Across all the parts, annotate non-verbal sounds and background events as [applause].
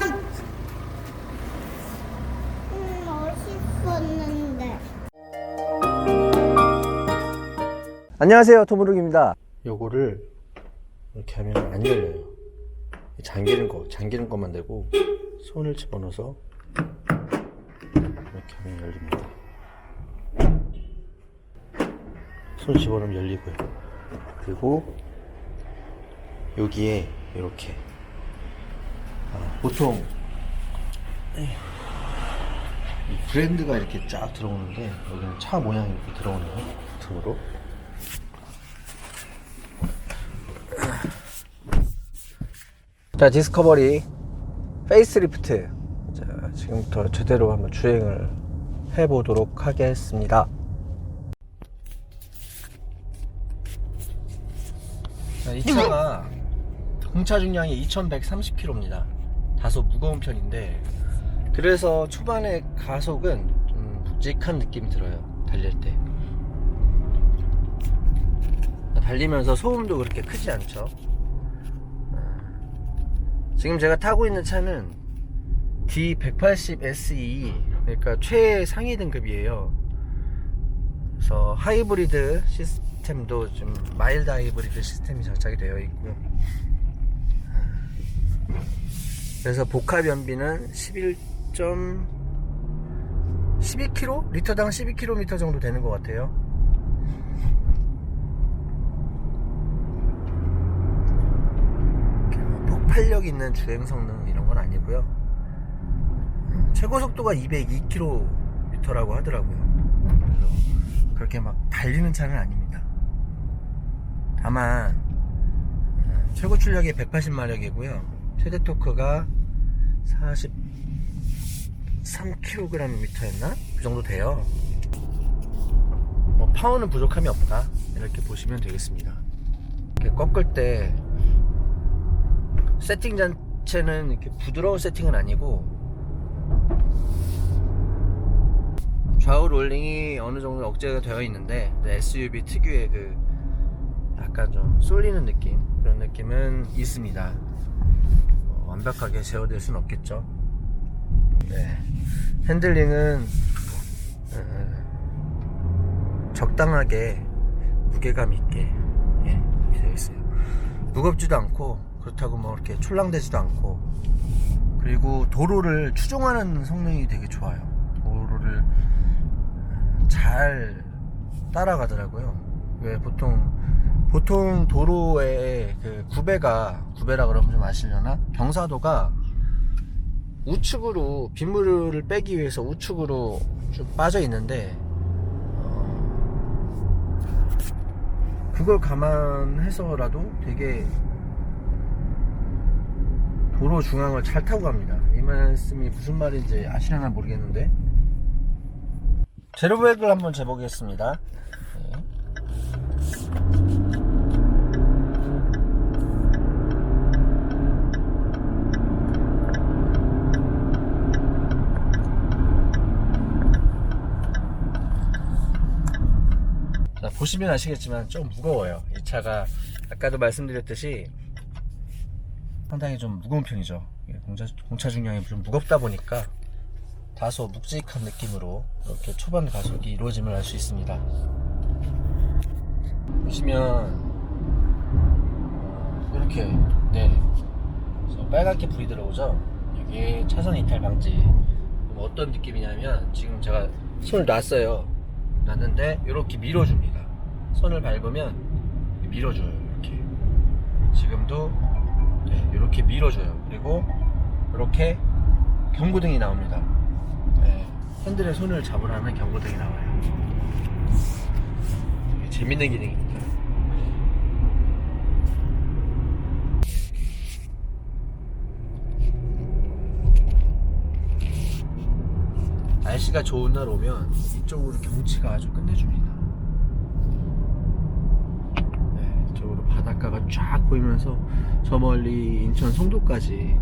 맛있. 음, 맛있었는데. 안녕하세요 토무룩입니다 요거를 이렇게 하면 안 열려요 잠기는 거 잠기는 것만 되고 손을 집어넣어서 이렇게 하면 열립니다 손 집어넣으면 열리고요 그리고 여기에 이렇게 아, 보통 이 브랜드가 이렇게 쫙 들어오는데 여기는 차 모양이 이렇게 들어오네요 등으로. 자 디스커버리 페이스리프트. 자, 지금부터 제대로 한번 주행을 해보도록 하겠습니다. 자, 이 차가 공차 중량이 2130km입니다 다소 무거운 편인데 그래서 초반에 가속은 좀 묵직한 느낌이 들어요 달릴 때 달리면서 소음도 그렇게 크지 않죠 지금 제가 타고 있는 차는 D180 SE 그러니까 최상위 등급이에요. 그래서 하이브리드 시스템도 좀 마일드 하이브리드 시스템이 장착이 되어 있고요. 그래서 복합 연비는 11. 12km? 리터당 12km 정도 되는 것 같아요. 폭발력 있는 주행 성능 이런 건 아니고요. 최고 속도가 202km라고 하더라고요. 그래서 그렇게 막 달리는 차는 아닙니다. 다만 어, 최고 출력이 180마력이고요. 최대 토크가 43kgm였나? 그 정도 돼요. 뭐 파워는 부족함이 없다. 이렇게 보시면 되겠습니다. 이렇게 꺾을 때 세팅 자체는 이렇게 부드러운 세팅은 아니고 좌우 롤링이 어느 정도 억제가 되어 있는데 SUV 특유의 그 약간 좀 쏠리는 느낌 그런 느낌은 있습니다. 어, 완벽하게 제어될 수는 없겠죠. 네. 핸들링은 어, 적당하게 무게감 있게 예, 되어 있어요. 무겁지도 않고 그렇다고 뭐 이렇게 출랑대지도 않고 그리고 도로를 추종하는 성능이 되게 좋아요. 도로를 잘 따라가더라고요. 왜 보통 보통 도로에 그 구배가 구배라 그러면 좀 아시려나 경사도가 우측으로 빗물을 빼기 위해서 우측으로 좀 빠져 있는데 어, 그걸 감안해서라도 되게 도로 중앙을 잘 타고 갑니다. 이 말씀이 무슨 말인지 아시려나 모르겠는데 제로백을 한번 재보겠습니다. 네. 자, 보시면 아시겠지만 좀 무거워요. 이 차가 아까도 말씀드렸듯이 상당히 좀 무거운 편이죠. 예, 공차, 공차 중량이 좀 무겁다 보니까 다소 묵직한 느낌으로 이렇게 초반 가속이 이루어짐을 알 수 있습니다. 보시면 어, 이렇게 네 빨갛게 불이 들어오죠. 이게 차선 이탈 방지. 어떤 느낌이냐면 지금 제가 손을 놨어요. 놨는데 이렇게 밀어줍니다. 손을 밟으면 밀어줘요. 이렇게 지금도 네, 이렇게 밀어줘요. 그리고 이렇게 경고등이 나옵니다. 네, 핸들에 손을 잡으라는 경고등이 나와요. 재밌는 기능입니다. 날씨가 좋은 날 오면 이쪽으로 경치가 아주 끝내줍니다. 바닷가가 쫙 보이면서 저 멀리 인천 송도까지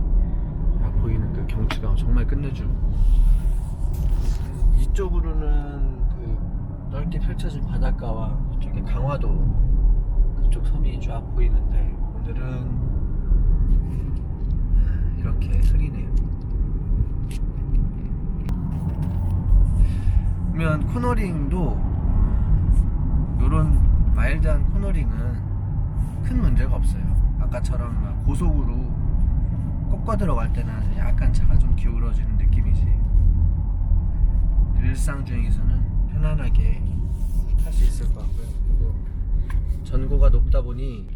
보이는 그 경치가 정말 끝내주고 이쪽으로는 그 넓게 펼쳐진 바닷가와 저쪽에 강화도 그쪽 섬이 쫙 보이는데 오늘은 이렇게 흐리네요. 그러면 코너링도 이런 마일드한 코너링은 큰 문제가 없어요. 아까처럼 막 고속으로 꺾어 들어갈 때는 약간 차가 좀 기울어지는 느낌이지. 일상 중에서는 편안하게 탈수 있을 것 같고요. 그리고 전고가 높다 보니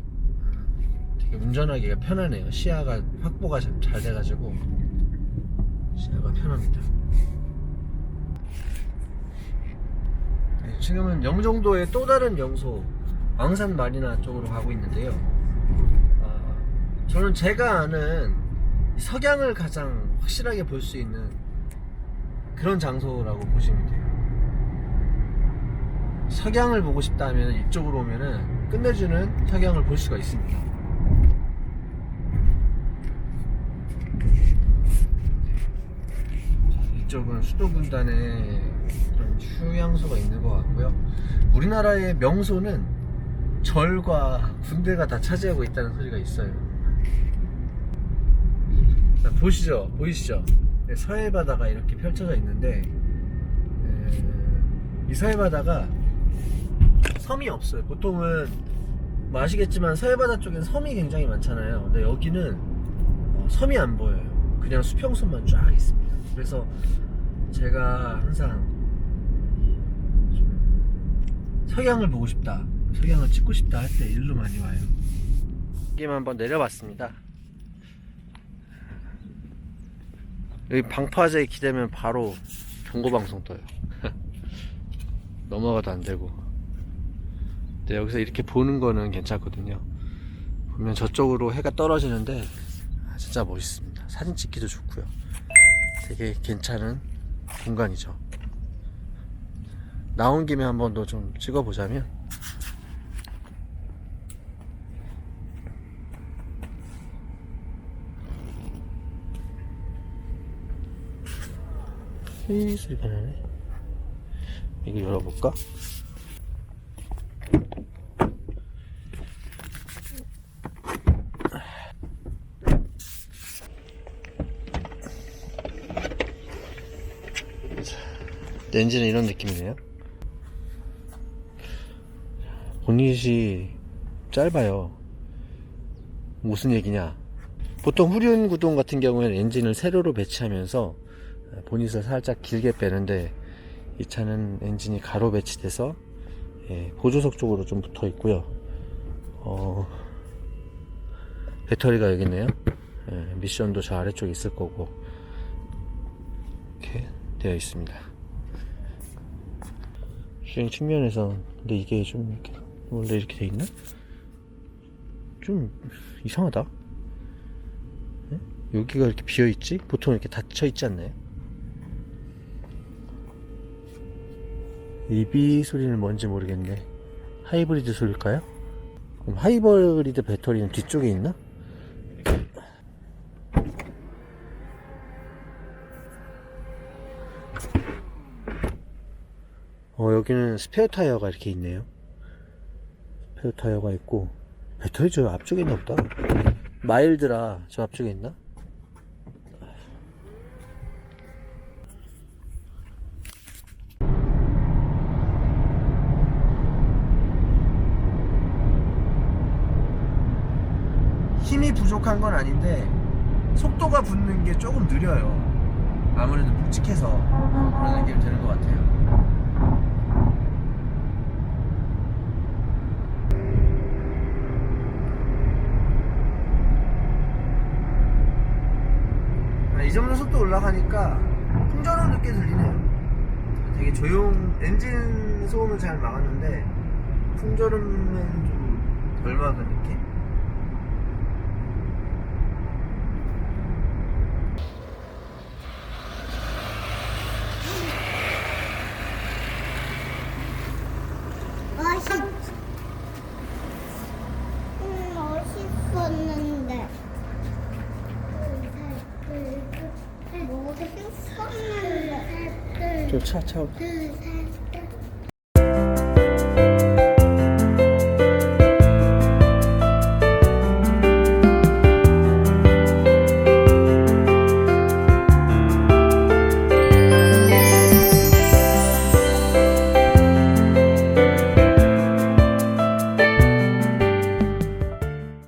되게 운전하기가 편하네요. 시야가 확보가 잘- 잘 돼가지고 시야가 편합니다. 네, 지금은 영종도의 또 다른 명소 왕산 마리나 쪽으로 가고 있는데요. 아, 저는 제가 아는 석양을 가장 확실하게 볼 수 있는 그런 장소라고 보시면 돼요. 석양을 보고 싶다 하면 이쪽으로 오면은 끝내주는 석양을 볼 수가 있습니다. 이쪽은 수도분단에 그런 휴양소가 있는 것 같고요. 우리나라의 명소는 절과 군대가 다 차지하고 있다는 소리가 있어요. 자, 보시죠, 보이시죠? 네, 서해 바다가 이렇게 펼쳐져 있는데 에, 이 서해 바다가 섬이 없어요. 보통은 뭐 아시겠지만 서해 바다 쪽엔 섬이 굉장히 많잖아요. 근데 여기는 어, 섬이 안 보여요. 그냥 수평선만 쫙 있습니다. 그래서 제가 항상 좀 석양을 보고 싶다, 석양을 찍고 싶다 할 때 일로 많이 와요. 여기만 한번 내려봤습니다. 여기 방파제 기대면 바로 경고방송 떠요. [laughs] 넘어가도 안 되고. 근데 여기서 이렇게 보는 거는 괜찮거든요. 보면 저쪽으로 해가 떨어지는데 아, 진짜 멋있습니다. 사진 찍기도 좋고요. 되게 괜찮은 공간이죠. 나온 김에 한 번 더 좀 찍어보자면 이 소리가 나네. 이거 열어볼까? 렌즈는 이런 느낌이네요. 보닛이 짧아요. 무슨 얘기냐? 보통 후륜 구동 같은 경우에는 엔진을 세로로 배치하면서 보닛을 살짝 길게 빼는데 이 차는 엔진이 가로 배치돼서 예, 보조석 쪽으로 좀 붙어 있고요. 어, 배터리가 여기 있네요. 예, 미션도 저 아래쪽에 있을 거고 이렇게 되어 있습니다. 주행 측면에서 근데 이게 좀 이렇게 원래 이렇게 돼 있나? 좀 이상하다. 예? 여기가 이렇게 비어 있지? 보통 이렇게 닫혀 있지 않나요? 이비 소리는 뭔지 모르겠네. 하이브리드 소리일까요? 그럼 하이브리드 배터리는 뒤쪽에 있나? 어, 여기는 스페어 타이어가 이렇게 있네요. 스페어 타이어가 있고, 배터리 저 앞쪽에 있나 보다. 마일드라 저 앞쪽에 있나? 힘이 부족한 건 아닌데 속도가 붙는 게 조금 느려요. 아무래도 묵직해서 그런 느낌이 드는 것 같아요. 아, 이 정도 속도 올라가니까 풍전음 늦게 들리네요. 되게 조용, 엔진 소음은 잘 막았는데 풍절음은 좀 덜 막은 느낌? çok.